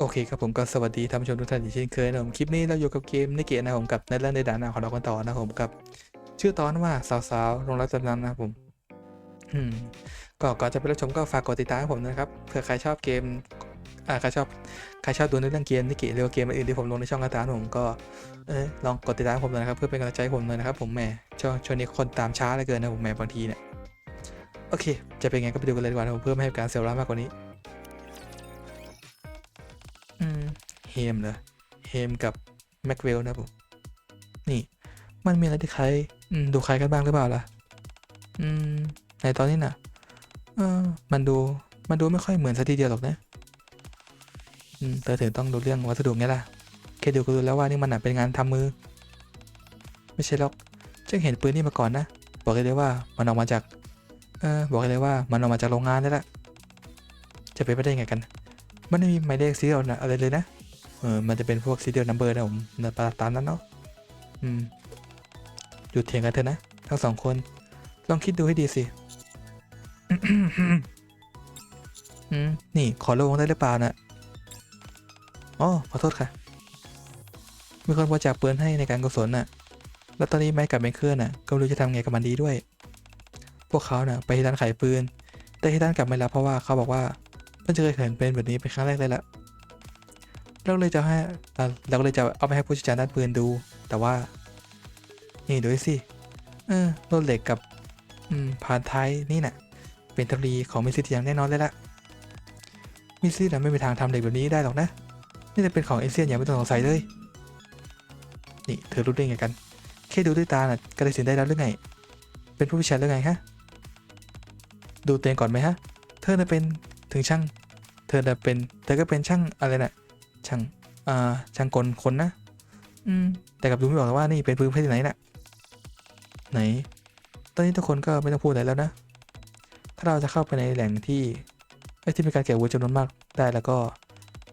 โอเคครับผมก็สวัสดีท่านผู้ชมทุกท่านอีกเช่นเคยนะผมคลิปนี้เราอยู่กับเกมในเกมนะผมกับในเรื่องในด่านหน้าของเรากันต่อนะครับผมกับ ชื่อตอนว่าสาวๆลงรักจำนำนะครับผมอืมก็ก่อนจะไปรับชมก็ฝากกดติดตามให้ผมนะครับเผื่อใครชอบเกมอ่าใครชอบใครชอบดูในเรื่องเกมในเกมหรือว่าเกมอื่นที่ผมลงในช่องกันตามผมก็เออลองกดติดตามผมนะครับเพื่อเป็นกำลังใจให้ผมหน่อยนะครับ ผมแหมช่วงช่วงนี้คนตามช้าเหลือเกินนะผมแหมบางทีเนี่ยโอเค จะเป็นไงก็ไปดูกันเลยดีกว่าผมเพื่อไม่ให้การเสียเวลามากกว่านี้ มเหรอเฮมกับแม็กเวลนะผมนี่มันมีอะไรที่ครอืมดูใครกันบ้างหรือเปล่าล่ะอืมในตอนนี้น่ะเออมันดูมันดูไม่ค่อยเหมือนสักทีเดียวหรอกนะอืมแต่ถึงต้องดูเรื่องวัสดุไงล่ะแค่ดูก็รู้แล้วว่านี่มันน่ะเป็นงานทำมือ ไม่ใช่หรอกฉันเห็นปืนนี่มาก่อนนะบอกเลยว่ามันออกมาจากเออบอกเลยว่ามันออกมาจากโรงงานนี่แหละจะไปนไปได้ไงกัน มันไม่มีหมายเลขซีเรียลอะไรเลยนะ เออมันจะเป็นพวกซีเรียลนัมเบอร์นะผมนะตามนั้นเนาะอืมหยุดเถียงกันเถอะนะ ทั้งสองคน ลองคิดดูให้ดีสิอืมนี่ขอลงได้หรือเปล่านะอ๋อขอโทษค่ะมีคนบริจาคปืนให้ในการกุศลน่ะ แล้วตอนนี้ไม้กับไมเคิลน่ะ ก็ไม่รู้จะทำไงกับมันดีด้วย พวกเขาน่ะ ไปที่ร้านขายปืน แต่ที่ร้านกลับไม่รับเพราะว่าเขาบอกว่าเพิ่งจะเคยเห็นเป็นแบบนี้เป็นครั้งแรกเลยละ เราก็เลยจะให้อ่าเราก็เลยจะเอาไปให้ผู้เชี่ยวชาญด้านปืนดู แต่ว่า นี่ดูสิเออรถเหล็กกับอืมผ่านท้ายนี่น่ะ เป็นเทคโนโลยีของมิสซิตี้อย่างแน่นอนเลยละมิสซิตี้นะไม่มีทางทำเหล็กแบบนี้ได้หรอกนะนี่จะเป็นของเอเชียอย่างไม่ต้องสงสัยเลย นี่เธอรู้ได้ไงกัน แค่ดูด้วยตาน่ะก็ได้สินได้แล้วหรือไง เป็นผู้พิชาญหรือไงฮะ ดูเตียงก่อนไหมฮะ เธอน่ะเป็นถึงช่าง เธอน่ะเป็น เธอก็เป็นช่างอะไรน่ะ ช่างอ่าช่างกลคนนะ อืม แต่กลับดูไม่ออกเลยว่านี่เป็นปืนประเภทไหนน่ะ ไหน ตอนนี้ทุกคนก็ไม่ต้องพูดอะไรแล้วนะ ถ้าเราจะเข้าไปในแหล่งที่ไอ้ที่มีการเก็บอาวุธจำนวนมากได้แล้วก็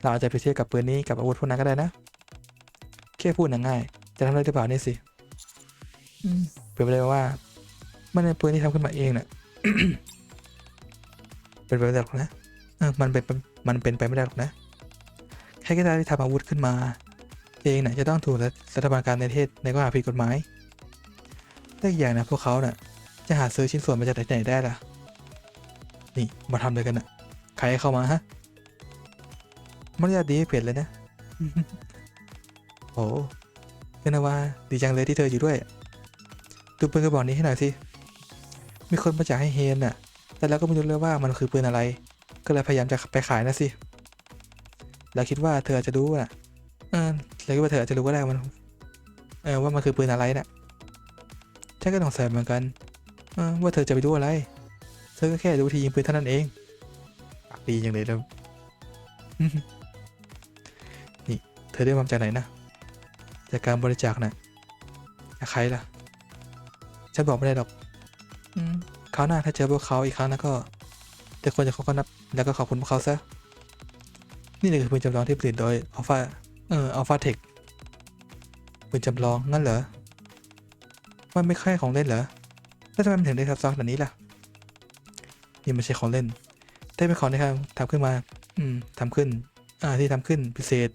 เราอาจจะไปเทียบกับปืนนี้กับอาวุธพวกนั้นก็ได้นะแค่พูดน่ะง่ายจะทำได้หรือเปล่านี่สิอืมเป็นไปได้ว่า มันเป็นปืนที่ทำขึ้นมาเองน่ะเป็นไปไม่ได้หรอกนะเออมันเป็นไปมันเป็นไปไม่ได้หรอกนะ ใครก็ได้ที่ทำอาวุธขึ้นมา เองน่ะจะต้องถูกรัฐบาลการในประเทศในข้อหาผิดกฎหมายและอีกอย่างนะพวกเขาน่ะจะหาซื้อชิ้นส่วนมาจากไหนได้ล่ะ นี่มาทำเลยกันน่ะใครให้เข้ามาฮะมารยาทดีเปลี่ยนเลยนะโอ้เป็นนะว่าดีจังเลยที่เธออยู่ด้วย ดูปืนกระบอกนี้ให้หน่อยสิ มีคนมาจากให้เฮนน่ะ แต่เราก็ไม่รู้เลยว่ามันคือปืนอะไร ก็เลยพยายามจะไปขายนะสิ เราคิดว่าเธออาจจะรู้น่ะเออเราคิดว่าเธออาจจะรู้ก็ได้มัน เออว่ามันคือปืนอะไรน่ะฉันก็สงสัยเหมือนกัน เออว่าเธอจะไปรู้อะไร เธอก็แค่รู้วิธียิงปืนเท่านั้นเองปากดีจังเลยแล้วนี่ เธอได้มาจากไหนนะ จากการบริจาคน่ะจากใครล่ะ ฉันบอกไม่ได้หรอก อืมคราวหน้าถ้าเจอพวกเขาอีกครั้งแล้วก็แต่ควรจะเขาก็นับแล้วก็ขอบคุณพวกเขาซะ นี่เลยคือปืนจำลองที่ผลิตโดยอัลฟาเอ่ออัลฟาเทคปืนจำลองงั้นเหรอมันไม่ใช่ของเล่นเหรอแล้วทำไมมันถึงได้ซับซ้อนขนาดนี้ล่ะนี่ไม่ใช่ของเล่น แต่เป็นของที่ทำทำขึ้นมา อืมทำขึ้น อ่าที่ทำขึ้นพิเศษ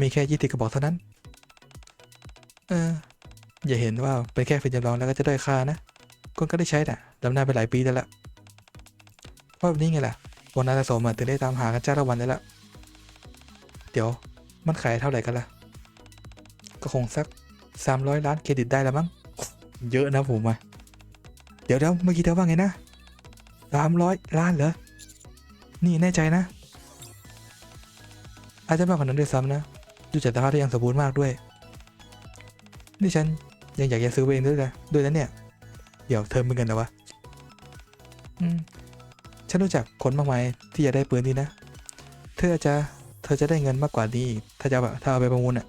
มีแค่ยี่สิบกระบอกเท่านั้น เอออย่าเห็นว่าเป็นแค่ปืนจำลองแล้วก็จะได้ค่านะคนก็ได้ใช้น่ะดำนาไปหลายปีแล้วล่ะเพราะแบบนี้ไงล่ะวงนาสะสมอะถึงได้ตามหากันจ้าละวันเลยล่ะ ดี๋ยวมันขายเท่าไหร่กันล่ะ ก็คงสัก 300 ล้านเครดิตได้แล้วมั้ง เยอะนะผมอะเดี๋ยวเดี๋ยวเมื่อกี้เธอว่าไงนะ300 ล้านเหรอ นี่แน่ใจนะ อาจจะมากกว่านั้นด้วยซ้ำนะดูจากสภาพที่ยังสมบูรณ์มากด้วย นี่ฉันยังอยากจะซื้อเองด้วยนะด้วยนะเนี่ย เดี๋ยวเธอเป็นกันนะวะฉันรู้จักคนมากมายที่จะได้ปืนนี้นะ เธอจะ เธอจะได้เงินมากกว่านี้อีกถ้าจะแบบถ้าเอาไปประมูลอะ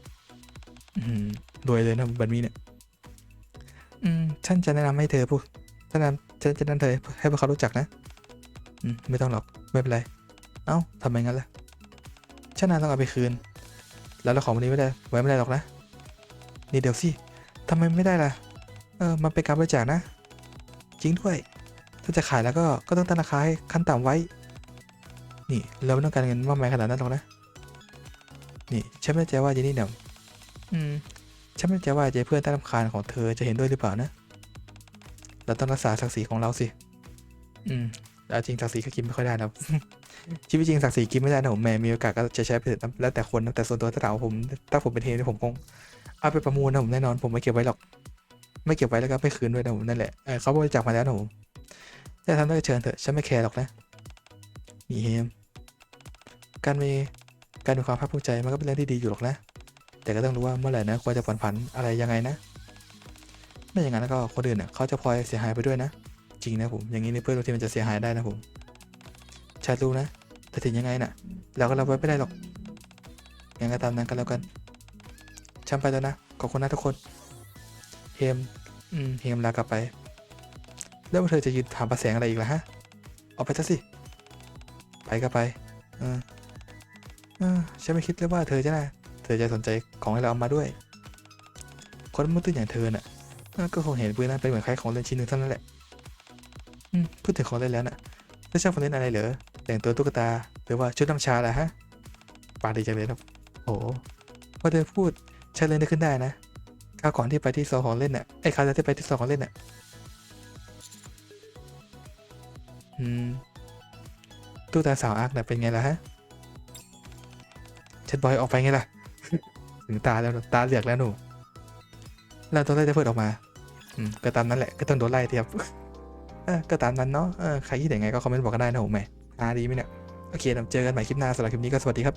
รวยเลยนะแบบนี้เนี่ย อืม ฉันจะแนะนำให้เธอพวกฉันแนะนำฉันจะแนะนำเธอให้พวกเขารู้จักนะ อืม ไม่ต้องหรอก ไม่เป็นไร เอ้าทำไมงั้นล่ะ ฉันน่าต้องเอาไปคืน แล้วเราของวันนี้ไม่ได้ ไว้ไม่ได้หรอกนะ นี่เดี๋ยวสิทำไมไม่ได้ล่ะ เออ มันเป็นการบริจาคนะ จริงด้วย ถ้าจะขายแล้วก็ ก็ต้องตั้งราคาให้ขั้นต่ำไว้ นี่ เราไม่ต้องการเงินมากมายขนาดนั้นหรอกนะ นี่ฉันไม่แน่ใจว่าเจนี่เนี่ยอืมฉันไม่แน่ใจว่าเจเพื่อนใต้ลำคาญของเธอจะเห็นด้วยหรือเปล่านะ เราต้องรักษาศักดิ์ศรีของเราสิ อืมเอาจริงศักดิ์ศรีก็กินไม่ค่อยได้นะครับชีวิตจริงศักดิ์ศรีกินไม่ได้นะผมแหม่มีโอกาสก็จะใช้ไปเถอะนะแล้วแต่คนนะแต่ส่วนตัวถ้าถามว่าผมถ้าผมเป็นเทนเนี่ยผมคงเอาไปประมูลนะผมแน่นอนผมไม่เก็บไว้หรอก ไม่เก็บไว้แล้วก็ไม่คืนด้วยนะผมนั่นแหละเออเขาบริจาคมาแล้วนะผมจะทำได้ก็เชิญเถอะฉันไม่แคร์หรอกนะนี่เฮมการมี การมีความภาคภูมิใจมันก็เป็นเรื่องที่ดีอยู่หรอกนะ แต่ก็ต้องรู้ว่าเมื่อไหร่นะควรจะผ่อนผันอะไรยังไงนะ ไม่อย่างนั้นแล้วก็คนอื่นเน่ะเขาจะพลอยเสียหายไปด้วยนะ จริงนะผม อย่างนี้ในเพื่อนบางทีมันจะเสียหายได้นะผมชัดรู้นะ แต่ถึงยังไงน่ะ เราก็รับไว้ไม่ได้หรอกงั้นก็ตามนั้นกันแล้วกันฉันไปแล้วนะ ขอบคุณนะทุกคน เฮม อืม เฮมลากลับไป แล้วเธอจะยืนถามประแสงอะไรอีกล่ะฮะ ออกไปซะสิ ไปก็ไปเออ เออฉันไม่คิดเลยว่าเธอจะนะเธอจะสนใจของให้เราเอามาด้วย คนมุตื้นอย่างเธอน่ะอะก็คงเห็นปืนนั้นเป็นเหมือนคล้ายของเล่นชิ้นหนึ่งเท่านั้นแหละพูดถึงของเล่นแล้วน่ะแล้วชอบของเล่นอะไรเหรอแต่งตัวตุ๊กตาหรือว่าชุดน้ำชาล่ะฮะปาดีจังเลยครับโอ้โหพอเธอพูดฉันเลยนึกขึ้นได้นะคราวก่อนที่ไปที่ซนของเล่นน่ะไอ้คราวที่ไปที่ซนของเล่นน่ะอืมตุ๊กตาสาวอาร์คน่ะเป็นไงล่ะฮะ เช็ดบอยออกไปไงล่ะ ถึงตาแล้วตาเหลือกแล้วหนูเราต้องไล่จะเพิดออกมา อืมก็ตามนั้นแหละก็ต้องโดนไล่เทียบเออก็ตามนั้นเนาะเออใครคิดยังไงก็คอมเมนต์บอกกันได้นะผมแหม่อาดีไหมเนี่ย โอเคเราเจอกันใหม่คลิปหน้าสำหรับคลิปนี้ก็สวัสดีครับ